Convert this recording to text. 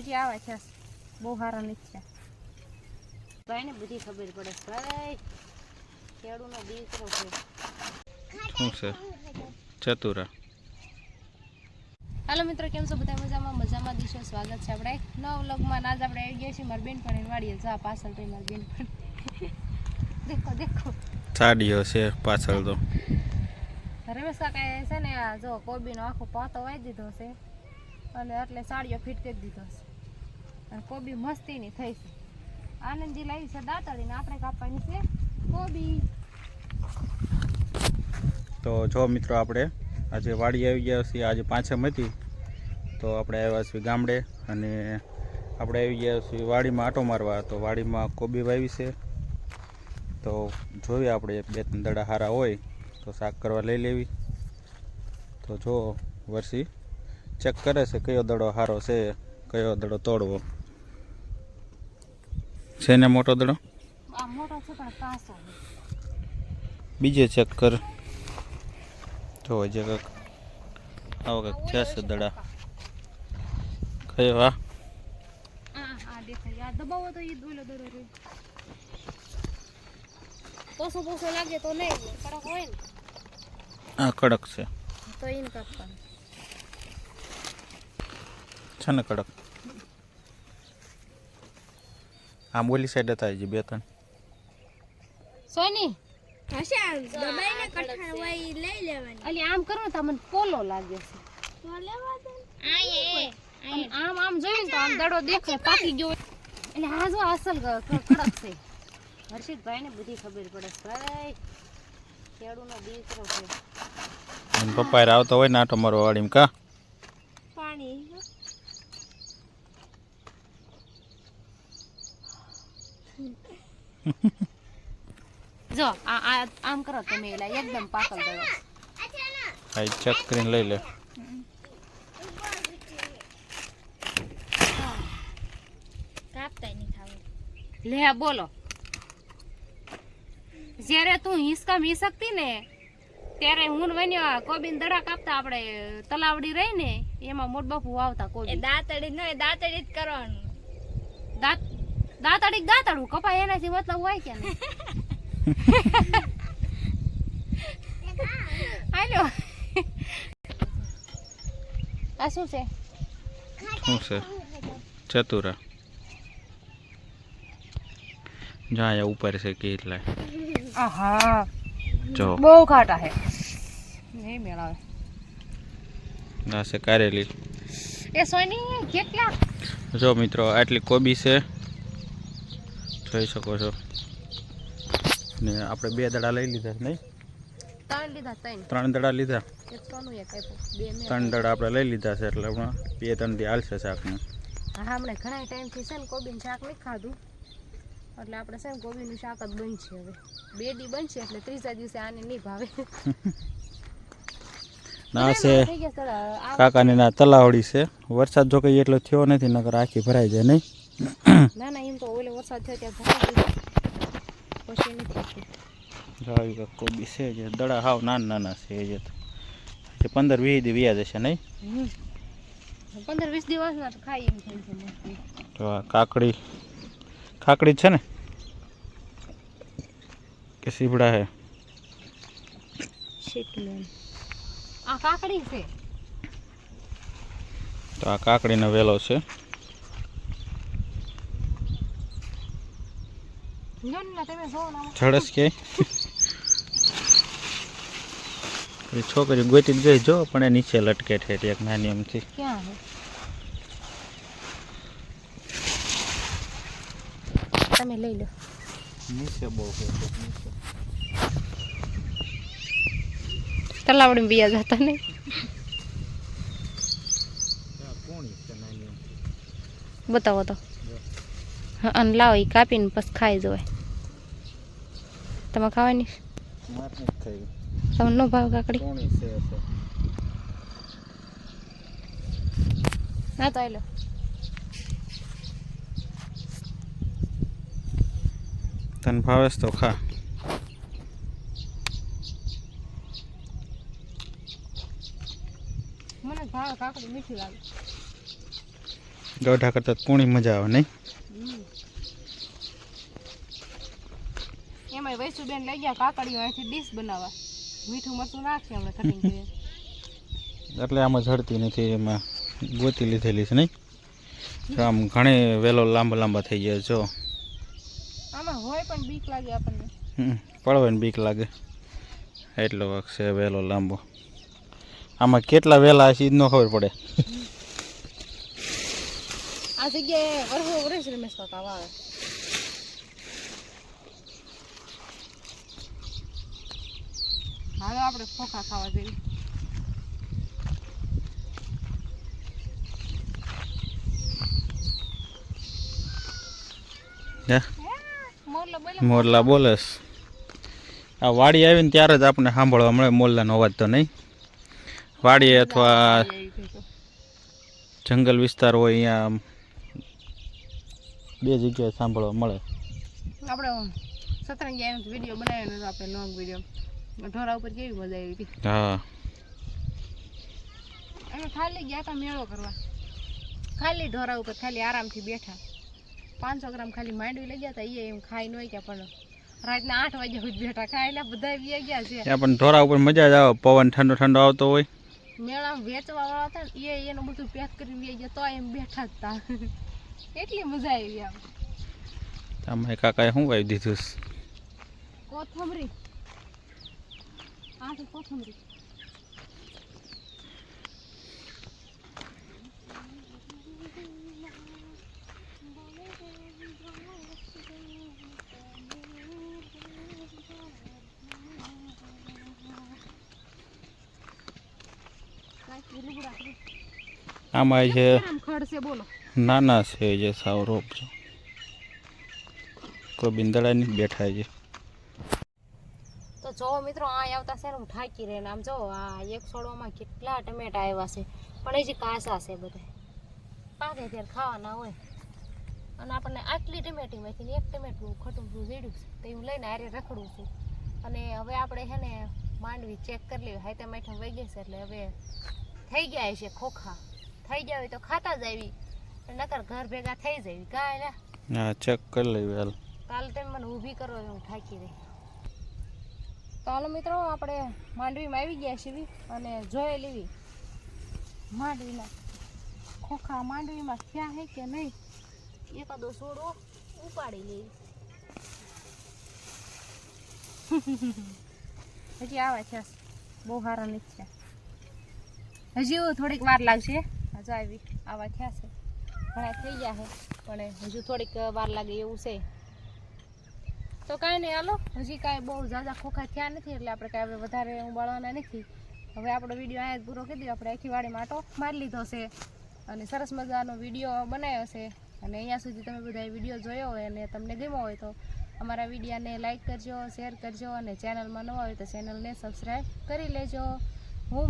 હજી આવે છે. બહુ સારા નીચ છે. ભાઈને બધી ખબર પડે ભાઈ ખેડૂનો દીકરો છે. શું છે? ચતુરા. હાલો મિત્રો કેમ છો? બધા મજામાં? મજામાં દિશો સ્વાગત છે આપણે નવ વ્લોગમાં. આજ આપણે આવી ગયા છીએ મારી બેન પણ વાડીએ જા પાછળ તો મારી બેન પણ. દેખો દેખો. સાડીઓ છે પાછળ તો. રમેશ કાકા છે ને આ જો કોબીનો આખો પાતો વાઈ દીધો છે. અને એટલે સાડીઓ ફિટ કરી દીધો છે. અને કોબી મસ્તીની થઈ છે. આનંદજી લાવી છે દાંતળીને, આપણે કાપવાની છે કોબી. તો જો મિત્રો આપણે આજે વાડી આવી ગયા છીએ, આજે પાંચમ હતી. તો આપણે આવ્યા છીએ ગામડે અને આપણે આવી ગયા છીએ વાડીમાં આટો મારવા. તો વાડીમાં કોબી વાવી છે. તો જોઈએ આપણે બે ત્રણ દડા સારા હોય તો શાક કરવા લઈ લેવી. તો જો વર્ષી ચેક કરે છે કયો દડો સારો છે, કયો દડો તોડવો. છે ને મોટો દડો આ મોટો છે પણ કાસો છે. બીજે ચેક કર જો જે કંઈક આવો કંઈક છે છે દડા કયો આ આ આ દેખાય આ દબાવો તો એ દોલો દડો રે પોસો પોસો લાગે તો નહીં કડક હોય ને આ કડક છે તો એને કાપવાનું છે ને કડક આમ ઓલી સાઈડ હતા હજી બે ત્રણ. સોની? હશે દબાઈને કઠણ હોય લઈ લેવાની. અલી આમ કરો ને તો મને પોલો લાગે છે. તો લેવા દે અને આમ આમ જોયું ને તો આમ દડો દેખાય પાકી ગયો. એટલે આ જો અસલ કડક છે. હર્ષિતભાઈ ને બધી ખબર પડે ભાઈ ખેડૂનો દીકરો છે. પપ્પા આવતો હોય ને આટો મારો વાડીમાં કા? પાણી. જો આ આ આમ કરો તમે એલા એકદમ પાકલ દડો આ ચેક લઈ લે. કાપતા નહીં ખાવું. લે બોલો. જ્યારે તું હિસકા મીસકતી ને ત્યારે હું વન્યો કોબીન દડા કાપતા આપણે તલાવડી રહી ને એમાં મોટ બાપુ વાવતા કોબી દાંતડી ન દાંતડી જ કરવાનું. દાંત દાંતડી દાંતડું કપાય એનાથી મતલબ હોય કે નહીં. હાલો. આ શું છે? શું છે? ચતુરા. જાય ઉપર છે કેટલાય આહા. જો. બહુ ખાટા હે નહીં મેળાવે. ના છે કારેલી. એ સોની કેટલા? જો મિત્રો આટલી કોબી છે. જોઈ શકો છો. ને આપણે બે દડા લઈ લીધા નહીં? ત્રણ લીધા ત્રણ. દડા લીધા. ત્રણ દડા આપણે લઈ લીધા છે એટલે હમણાં બે ત્રણ દી હાલશે શાકનું. હા હમણાં ઘણા ટાઈમથી છે ને કોબીનું શાક નહીં ખાધું. એટલે આપણે છે ને કોબીનું શાક જ બનશે હવે. બે દી બનશે એટલે ત્રીજા દિવસે આને નહીં ભાવે. ના છે. કાકાની ના તલાવડી છે. વરસાદ જો કંઈ એટલો થયો નથી નકર આખી ભરાઈ જાય નહીં? ના ના એમ તો ઓલે વરસાદ થયો ત્યાં. પછી નથી. જો આવી કોબી છે જે દડા હાવ નાના નાના છે જે તો. પંદર વીસ દી વ્યાજ હશે નહીં? પંદર વીસ દિવસના તો ખાઈ એમ થઈ છે આ કાકડી કાકડી છે ને? કે સીબડા હે? આ કાકડી છે. તો આ કાકડીનો વેલો છે. ઝડસ કે? છોકરી ગોતી જ ગઈ જો પણ એ નીચે લટકે છે એક નાની એમથી છે? તમે લઈ લો. નીચે બહુ તલાવડી બિયા જતા નહીં. બતાવો તો. અને લાવો એ કાપીને પછી ખાઈ જવાય. તમે ખાવાની? તમને નો ભાવ કાકડી? કોણી છે છે? ના તો લો. તને ભાવેશ તો ખા. મને ભાવ કાકડી મીઠી લાગે. દોઢા કરતા કોણી પૂણી મજા આવે નહીં? એમાંય વૈસુબેન લઈ ગયા કાકડીઓ અહીંથી ડીશ બનાવવા. મીઠું મરચું નાખશે હમણાં કટિંગ કરી એટલે આમાં ઝડતી નથી એમાં ગોતી લીધેલી છે નહીં? આમ ઘણી વેલો લાંબા લાંબા થઈ ગયા જો. આમાં હોય પણ બીક લાગે આપણને. હમ, પડવે ને બીક લાગે. એટલો વાક છે વેલો લાંબો. આમાં કેટલા વેલા હશે એ ન ખબર પડે. આ જગ્યાએ વરહો વરસ રમેશ કાકા વાવે. હાલો આપણે ખોખા ખાવા જઈએ. બોલો મોરલા બોલસ. આ વાડી આવીને ત્યારે જ આપણે સાંભળવા મળે મોરલાનો અવાજ તો નહીં. વાડી અથવા જંગલ વિસ્તાર હોય અહીંયા બે જગ્યાએ સાંભળવા મળે. આપણે સતરંગી વીડિયો બનાવ્યો આપણે લોંગ વીડિયો. ઢોરા ઉપર કેવી મજા આવી હતી? હા. અમે ખાલી ગયા હતા મેળો કરવા. ખાલી ઢોરા ઉપર ખાલી આરામથી બેઠા. પાંચસો ગ્રામ ખાલી માંડવી લઈ ગયા હતા એ એમ ખાઈ ન ગયા પણ રાતના આઠ વાગ્યા સુધી બેઠા. ખાઈને બધા વી ગયા છે. ત્યાં પણ ઢોરા ઉપર મજા જ આવે પવન ઠંડો ઠંડો આવતો હોય. મેળામાં વેચવા વાળા હતા એ એનું બધું પેક કરીને વી ગયા તો એમ બેઠા જ હતા એટલી મજા આવી આમ. તમારે કાકાએ શું વાવી દીધું? કોથમરી. આ કોથમરી આમાં છે નાના છે જે સાવ રોપ છે કોઈ બિંદડાની જ બેઠા છે તો જો મિત્રો આ આવતા છે ને હું થાકી રહે આમ જો આ એક છોડવામાં કેટલા ટમેટા આવ્યા છે. પણ હજી કાસા છે બધા. પાકે ત્યારે ખાવાના હોય. અને આપણને આટલી ટમેટીમાંથી એક ટમેટું ખોટું વેડ્યું છે. તો હું લઈને આરે રખડું છું. અને હવે આપણે છે ને માંડવી ચેક કરી લેવી. હાઈ માઠા વહી ગયા છે એટલે હવે થઈ ગયા છે ખોખા. થઈ ગયા હોય તો ખાતા જ આવી. નકર ઘર ભેગા થઈ જાય કાંઈ હા ચેક કરી લેવી હાલ. કાલે તમે મને ઊભી કરો હું થાકી રહી. તો હાલો મિત્રો, આપણે માંડવીમાં આવી ગયા છીએ અને જોઈ લેવી માંડવીના ખોખા માંડવીમાં થયા હે કે નહીં? એકાદો સોડો ઉપાડી લેવી હજી આવે છે, બહુ સારા નથી હજી થોડીક વાર લાગશે. હજુ આવી, આવા થયા છે. ઘણા થઈ ગયા છે, પણ હજુ થોડીક વાર લાગે એવું છે. તો કાંઈ નહીં, હાલો. હજી કાંઈ બહુ ઝાઝા ખોખા થયા નથી, એટલે આપણે કાંઈ હવે વધારે ઉબાળવાના નથી. હવે આપણો વીડિયો અહીંયા પૂરો કરી દીધો આપણે આખી વાડીમાં આટો મારી લીધો છે અને સરસ મજાનો વીડિયો બનાવ્યો છે. અને અહીંયા સુધી તમે બધા વીડિયો જોયો હોય અને તમને ગમ્યો હોય તો અમારા વિડીયાને લાઇક કરજો, શેર કરજો અને ચેનલમાં નવા હોય તો ચેનલને સબસ્ક્રાઈબ કરી લેજો. હું